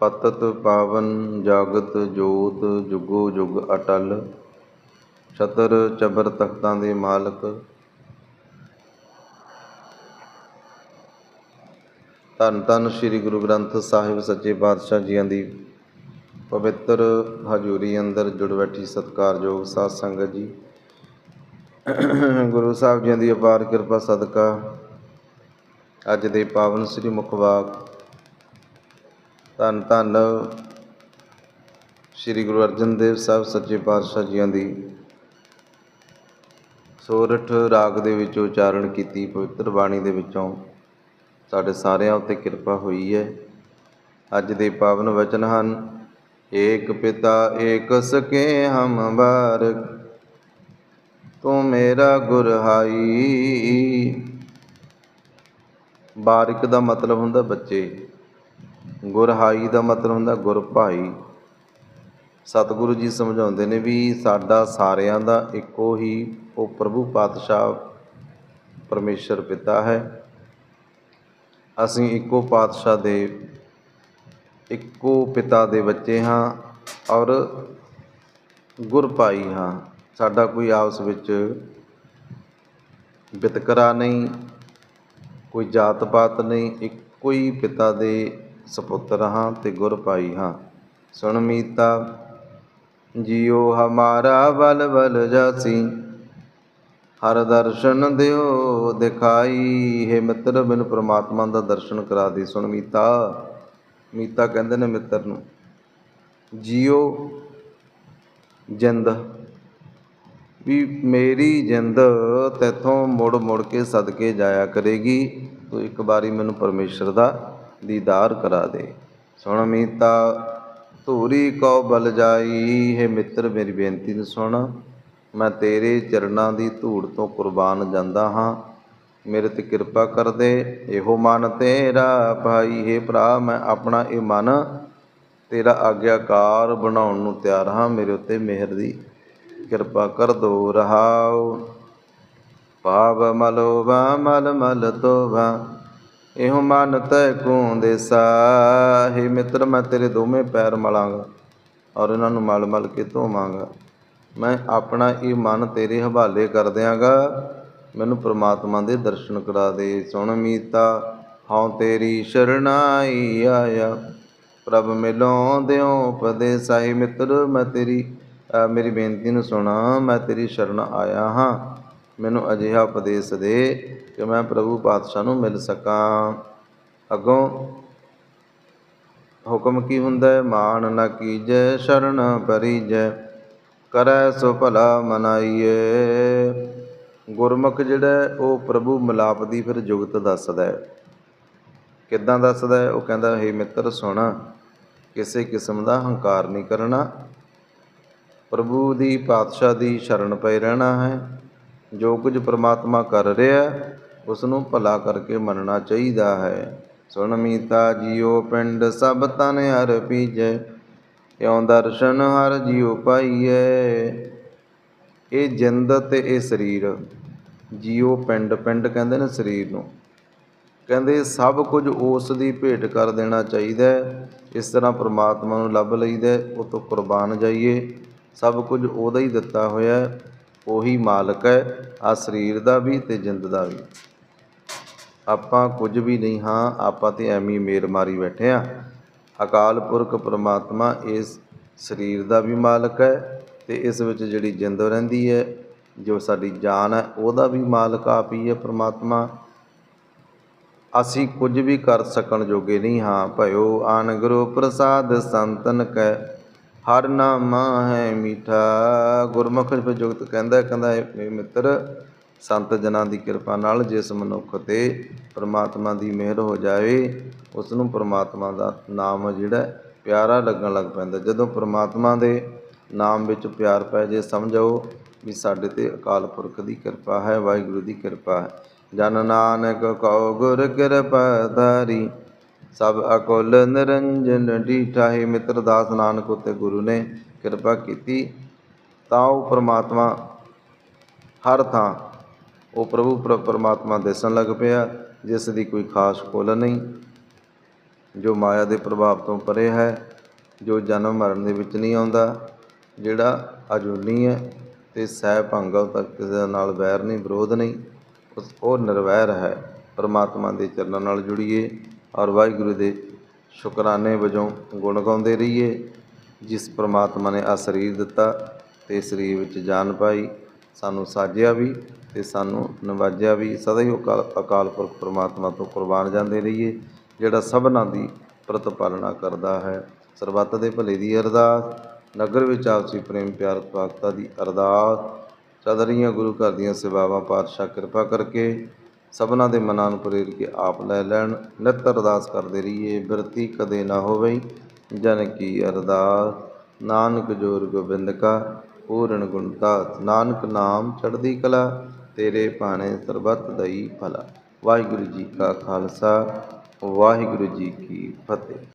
ਪਤਤ ਪਾਵਨ ਜਾਗਤ ਜੋਤ ਜੁਗੋ ਜੁਗ ਅਟਲ, ਛਤਰ ਚਬਰ ਤਖਤਾਂ ਦੇ ਮਾਲਕ। ਧੰਨ ਧੰਨ ਸ੍ਰੀ ਗੁਰੂ ਗ੍ਰੰਥ ਸਾਹਿਬ ਸੱਚੇ ਪਾਤਸ਼ਾਹ ਜੀਆਂ ਦੀ ਪਵਿੱਤਰ ਹਜ਼ੂਰੀ ਅੰਦਰ ਜੁੜ ਬੈਠੀ ਸਤਿਕਾਰਯੋਗ ਸਾਧ ਸੰਗਤ ਜੀ। ਗੁਰੂ ਸਾਹਿਬ ਜੀਆਂ ਦੀ ਅਪਾਰ ਕਿਰਪਾ ਸਦਕਾ ਅੱਜ ਦੇ ਪਾਵਨ ਸ੍ਰੀ ਮੁਖਵਾਕ ਧੰਨ ਧੰਨ ਸ੍ਰੀ ਗੁਰੂ ਅਰਜਨ ਦੇਵ ਸਾਹਿਬ ਸੱਚੇ ਪਾਤਸ਼ਾਹ ਜੀਆਂ ਦੀ। ਸੋਰਠ ਰਾਗ ਦੇ ਵਿੱਚ ਉਚਾਰਨ ਕੀਤੀ, ਪਵਿੱਤਰ ਬਾਣੀ ਦੇ ਵਿੱਚੋਂ ਸਾਡੇ ਸਾਰਿਆਂ ਉੱਤੇ ਕਿਰਪਾ ਹੋਈ ਹੈ। ਅੱਜ ਦੇ ਪਾਵਨ ਵਚਨ ਹਨ, ਏਕ ਪਿਤਾ ਏਕ ਸਕੇ ਹਮ ਬਾਰਕ ਤੂੰ ਮੇਰਾ ਗੁਰ ਬਾਰਕ ਦਾ ਮਤਲਬ ਹੁੰਦਾ ਬੱਚੇ ਗੁਰਹਾਈ ਦਾ ਮਤਲਬ ਹੁੰਦਾ ਗੁਰ ਭਾਈ। ਸਤਿਗੁਰੂ ਜੀ ਸਮਝਾਉਂਦੇ ਨੇ ਵੀ ਸਾਡਾ ਸਾਰਿਆਂ ਦਾ ਇੱਕੋ ਹੀ, ਉਹ ਪ੍ਰਭੂ ਪਾਤਸ਼ਾਹ ਪਰਮੇਸ਼ਰ ਪਿਤਾ ਹੈ। ਅਸੀਂ ਇੱਕੋ ਪਾਤਸ਼ਾਹ ਦੇ, ਇੱਕੋ ਪਿਤਾ ਦੇ ਬੱਚੇ ਹਾਂ ਔਰ ਗੁਰਭਾਈ ਹਾਂ। ਸਾਡਾ ਕੋਈ ਆਪਸ ਵਿੱਚ ਵਿਤਕਰਾ ਨਹੀਂ, ਕੋਈ ਜਾਤ ਪਾਤ ਨਹੀਂ, ਇੱਕੋ ਹੀ ਪਿਤਾ ਦੇ ਸਪੁੱਤਰ ਹਾਂ ਤੇ ਗੁਰ ਭਾਈ ਹਾਂ। ਸੁਣ ਮੀਤਾ ਜੀਓ ਹਮਾਰਾ ਬਲ ਬਲ ਜਾਸੀ। ਹਰ ਦਰਸ਼ਨ ਦਿਓ ਦਿਖਾਈ, ਹੈ ਮਿੱਤਰ, ਮੈਨੂੰ ਪ੍ਰਮਾਤਮਾ ਦਾ ਦਰਸ਼ਨ ਕਰਾ ਦੇ। ਸੁਣ ਮੀਤਾ ਮੀਤਾ ਕਹਿੰਦੇ ਨੇ ਮਿੱਤਰ ਨੂੰ ਜੀਓ ਜਿੰਦ, ਵੀ ਮੇਰੀ ਜਿੰਦ ਤੇਥੋਂ ਮੁੜ ਮੁੜ ਕੇ ਸਦਕੇ ਜਾਇਆ ਕਰੇਗੀ। ਤੂੰ ਇੱਕ ਵਾਰੀ ਮੈਨੂੰ ਪਰਮੇਸ਼ਰ ਦਾ ਦੀਦਾਰ ਕਰਾ ਦੇ। ਸੁਣ ਮੀਤਾ, ਧੂਰੀ ਕਉ ਬਲ ਜਾਈ, ਹੈ ਮਿੱਤਰ ਮੇਰੀ ਬੇਨਤੀ ਨੂੰ ਸੁਣ। ਮੈਂ ਤੇਰੇ ਚਰਨਾਂ ਦੀ ਧੂੜ ਤੋਂ ਕੁਰਬਾਨ ਜਾਂਦਾ ਹਾਂ। ਮੇਰੇ ਤੇ ਕਿਰਪਾ ਕਰ ਦੇ, ਇਹੋ ਮਨ ਤੇਰਾ। ਭਾਈ, ਹੈ ਭਰਾ, ਮੈਂ ਆਪਣਾ ਇਹ ਮਨ ਤੇਰਾ ਆਗਿਆਕਾਰ ਬਣਾਉਣ ਨੂੰ ਤਿਆਰ ਹਾਂ। ਮੇਰੇ ਉੱਤੇ ਮਿਹਰ ਦੀ ਕਿਰਪਾ ਕਰ ਦੋ, ਰਹਾਉ। ਪਾਵ ਮਲੋਵਾ ਮਲ ਮਲ ਤੋਵਾ ਇਹੋ ਮਨ ਤੈ ਕੋ ਦੇਸਾ, ਹੈ ਮਿੱਤਰ ਮੈਂ ਤੇਰੇ ਦੋਵੇਂ ਪੈਰ ਮਲਾਂਗਾ ਔਰ ਇਹਨਾਂ ਨੂੰ ਮਲ ਮਲ ਕੇ ਧੋਵਾਂਗਾ। ਮੈਂ ਆਪਣਾ ਇਹ ਮਨ ਤੇਰੇ ਹਵਾਲੇ ਕਰ ਦਿਆਂਗਾ। ਮੈਨੂੰ ਪ੍ਰਮਾਤਮਾ ਦੇ ਦਰਸ਼ਨ ਕਰਾ ਦੇ। ਸੁਣ ਮੀਤਾ, ਹਉ ਤੇਰੀ ਸ਼ਰਣਾਈ ਆਇਆ। ਪ੍ਰਭ ਮਿਲੋਂ ਦਿਓ ਉਪਦੇਸਾਈ ਮਿੱਤਰ ਮੈਂ ਤੇਰੀ ਮੇਰੀ ਬੇਨਤੀ ਨੂੰ ਸੁਣਾ, ਮੈਂ ਤੇਰੀ ਸ਼ਰਨ ਆਇਆ ਹਾਂ। ਮੈਨੂੰ ਅਜਿਹਾ ਉਪਦੇਸ਼ ਦੇ ਕਿ ਮੈਂ ਪ੍ਰਭੂ ਪਾਤਸ਼ਾਹ ਨੂੰ ਮਿਲ ਸਕਾਂ। ਅੱਗੋਂ ਹੁਕਮ ਕੀ ਹੁੰਦਾ ਹੈ? ਮਾਨ ਨਾ ਕੀਜੈ, ਸ਼ਰਨ ਪਰੀਜੈ ਕਰੈ ਸੋ ਭਲਾ ਮਨਾਈਏ। ਗੁਰਮੁਖ ਜਿਹੜਾ ਉਹ ਪ੍ਰਭੂ ਮਿਲਾਪ ਦੀ ਫਿਰ ਜੁਗਤ ਦੱਸਦਾ ਹੈ। ਕਿੱਦਾਂ ਦੱਸਦਾ ਹੈ? ਉਹ ਕਹਿੰਦਾ, ਹੈ ਮਿੱਤਰ, ਸੁਣ, ਕਿਸੇ ਕਿਸਮ ਦਾ ਹੰਕਾਰ ਨਹੀਂ ਕਰਨਾ। ਪ੍ਰਭੂ ਦੀ ਪਾਤਸ਼ਾਹ ਦੀ ਸ਼ਰਨ ਪਏ ਰਹਿਣਾ ਹੈ। ਜੋ ਕੁਝ ਪ੍ਰਮਾਤਮਾ ਕਰ ਰਿਹਾ ਉਸ ਨੂੰ ਭਲਾ ਕਰਕੇ ਮੰਨਣਾ ਚਾਹੀਦਾ ਹੈ। ਸੁਣ ਮੀਤਾ ਜੀਓ ਪਿੰਡ ਸਭ ਤਨ ਹਰ ਪੀਜੈ, ਇਉਂ ਦਰਸ਼ਨ ਹਰ ਜੀਉ ਪਾਈਐ। ਇਹ ਜਿੰਦ ਤੇ ਇਹ ਸਰੀਰ ਜੀਉ ਪਿੰਡ ਪਿੰਡ ਕਹਿੰਦੇ ਨੇ ਸਰੀਰ ਨੂੰ। ਕਹਿੰਦੇ ਸਭ ਕੁਝ ਉਸ ਦੀ ਭੇਟ ਕਰ ਦੇਣਾ ਚਾਹੀਦਾ ਹੈ। ਇਸ ਤਰ੍ਹਾਂ ਪ੍ਰਮਾਤਮਾ ਨੂੰ ਲੱਭ ਲਈਦਾ ਉਹ ਤੋਂ ਕੁਰਬਾਨ ਜਾਈਏ। ਸਭ ਕੁਝ ਉਹਦਾ ਹੀ ਦਿੱਤਾ ਹੋਇਆ ਉਹੀ ਮਾਲਕ ਹੈ ਆ ਸਰੀਰ ਦਾ ਵੀ ਤੇ ਜਿੰਦ ਦਾ ਵੀ। ਆਪਾਂ ਕੁਝ ਵੀ ਨਹੀਂ ਹਾਂ, ਆਪਾਂ ਤੇ ਐਵੇਂ ਮੇਰ ਮਾਰੀ ਬੈਠੇ ਆ ਅਕਾਲ ਪੁਰਖ ਪ੍ਰਮਾਤਮਾ ਇਸ ਸਰੀਰ ਦਾ ਵੀ ਮਾਲਕ ਹੈ ਤੇ ਇਸ ਵਿੱਚ ਜਿਹੜੀ ਜਿੰਦ ਰਹਿੰਦੀ ਹੈ, ਜੋ ਸਾਡੀ ਜਾਨ ਹੈ, ਉਹਦਾ ਵੀ ਮਾਲਕ ਆਪ ਹੀ ਹੈ ਪ੍ਰਮਾਤਮਾ। ਅਸੀਂ ਕੁਝ ਵੀ ਕਰ ਸਕਣ ਜੋਗੇ ਨਹੀਂ ਹਾਂ, ਭਇਓ ਆਨ ਗੁਰੂ ਪ੍ਰਸਾਦ ਸੰਤਨ ਕੈ। ਹਰ ਨਾਮਾ ਹੈ ਮੀਠਾ। ਗੁਰਮੁਖ ਜੁਗਤ ਕਹਿੰਦਾ ਕਹਿੰਦਾ ਇਹ ਮਿੱਤਰ, ਸੰਤ ਜਨਾਂ ਦੀ ਕਿਰਪਾ ਨਾਲ ਜਿਸ ਮਨੁੱਖ ਤੇ ਪ੍ਰਮਾਤਮਾ ਦੀ ਮਿਹਰ ਹੋ ਜਾਵੇ ਉਸ ਨੂੰ ਪ੍ਰਮਾਤਮਾ ਦਾ ਨਾਮ ਜਿਹੜਾ ਪਿਆਰਾ ਲੱਗਣ ਲੱਗ ਪੈਂਦਾ। ਜਦੋਂ ਪ੍ਰਮਾਤਮਾ ਦੇ ਨਾਮ ਵਿੱਚ ਪਿਆਰ ਪੈ ਜੇ ਸਮਝੋ ਵੀ ਸਾਡੇ ਤੇ ਅਕਾਲ ਪੁਰਖ ਦੀ ਕਿਰਪਾ ਹੈ, ਵਾਹਿਗੁਰੂ ਦੀ ਕਿਰਪਾ ਹੈ। ਜਨ ਨਾਨਕ ਕਉ ਗੁਰ ਕਿਰਪਾ ਧਾਰੀ ਸਭ ਅਕੁਲ ਨਿਰੰਜਨ ਡੀਠਾ ਹੈ ਮਿੱਤਰ ਦਾਸ ਨਾਨਕ ਉਤੇ ਗੁਰੂ ਨੇ ਕਿਰਪਾ ਕੀਤੀ। ਤਾਂ ਉਹ ਪ੍ਰਮਾਤਮਾ ਹਰ ਥਾਂ ਉਹ ਪ੍ਰਭੂ ਪ੍ਰ- ਪਰਮਾਤਮਾ ਦਿਸਣ ਲੱਗ ਪਿਆ, ਜਿਸ ਦੀ ਕੋਈ ਖਾਸ ਕੁਲ ਨਹੀਂ, ਜੋ ਮਾਇਆ ਦੇ ਪ੍ਰਭਾਵ ਤੋਂ ਪਰੇ ਹੈ, ਜੋ ਜਨਮ ਮਰਨ ਦੇ ਵਿੱਚ ਨਹੀਂ ਆਉਂਦਾ, ਜਿਹੜਾ ਅਜੂਨੀ ਹੈ, ਤੇ ਸਹਿ ਭੰਗਲ ਤੱਕ ਕਿਸੇ ਨਾਲ ਵੈਰ ਨਹੀਂ, ਵਿਰੋਧ ਨਹੀਂ ਉਹ ਨਿਰਵੈਰ ਹੈ। ਪਰਮਾਤਮਾ ਦੇ ਚਰਨਾਂ ਨਾਲ ਜੁੜੀਏ। ਔਰ ਵਾਹਿਗੁਰੂ ਦੇ ਸ਼ੁਕਰਾਨੇ ਵਜੋਂ ਗੁਣ ਗਾਉਂਦੇ ਰਹੀਏ, ਜਿਸ ਪ੍ਰਮਾਤਮਾ ਨੇ ਆ ਸਰੀਰ ਦਿੱਤਾ ਤੇ ਸਰੀਰ ਵਿੱਚ ਜਾਨ ਪਾਈ, ਸਾਨੂੰ ਸਾਜਿਆ ਵੀ ਤੇ ਸਾਨੂੰ ਨਵਾਜਿਆ ਵੀ। ਸਦਾ ਹੀ ਅਕਾਲ ਅਕਾਲ ਪੁਰਖ ਪ੍ਰਮਾਤਮਾ ਤੋਂ ਕੁਰਬਾਨ ਜਾਂਦੇ ਰਹੀਏ, ਜਿਹੜਾ ਸਭਨਾਂ ਦੀ ਪ੍ਰਤਪਾਲਨਾ ਕਰਦਾ ਹੈ। ਸਰਬੱਤ ਦੇ ਭਲੇ ਦੀ ਅਰਦਾਸ, ਨਗਰ ਵਿੱਚ ਆਪਸੀ ਪ੍ਰੇਮ ਪਿਆਰ ਪਾਕਤਾ ਦੀ ਅਰਦਾਸ। ਚੱਲ ਰਹੀਆਂ ਗੁਰੂ ਘਰ ਦੀਆਂ ਸੇਵਾਵਾਂ, ਪਾਤਸ਼ਾਹ ਕਿਰਪਾ ਕਰਕੇ ਸਭਨਾਂ ਦੇ ਮਨਾਂ ਨੂੰ ਪ੍ਰੇਰ ਕੇ ਆਪ ਲੈ ਲੈਣ, ਨਿਤ ਅਰਦਾਸ ਕਰਦੇ ਰਹੀਏ, ਬਿਰਤੀ ਕਦੇ ਨਾ ਹੋਵੇ ਜਨ ਕੀ ਅਰਦਾਸ। ਨਾਨਕ ਜੋਰ ਗੋਬਿੰਦ ਕਾ, ਪੂਰਨ ਗੁਣਤਾ ਨਾਨਕ ਨਾਮ ਚੜ੍ਹਦੀ ਕਲਾ, ਤੇਰੇ ਭਾਣੇ ਸਰਬੱਤ ਦਈ ਭਲਾ। ਵਾਹਿਗੁਰੂ ਜੀ ਕਾ ਖਾਲਸਾ, ਵਾਹਿਗੁਰੂ ਜੀ ਕੀ ਫਤਿਹ।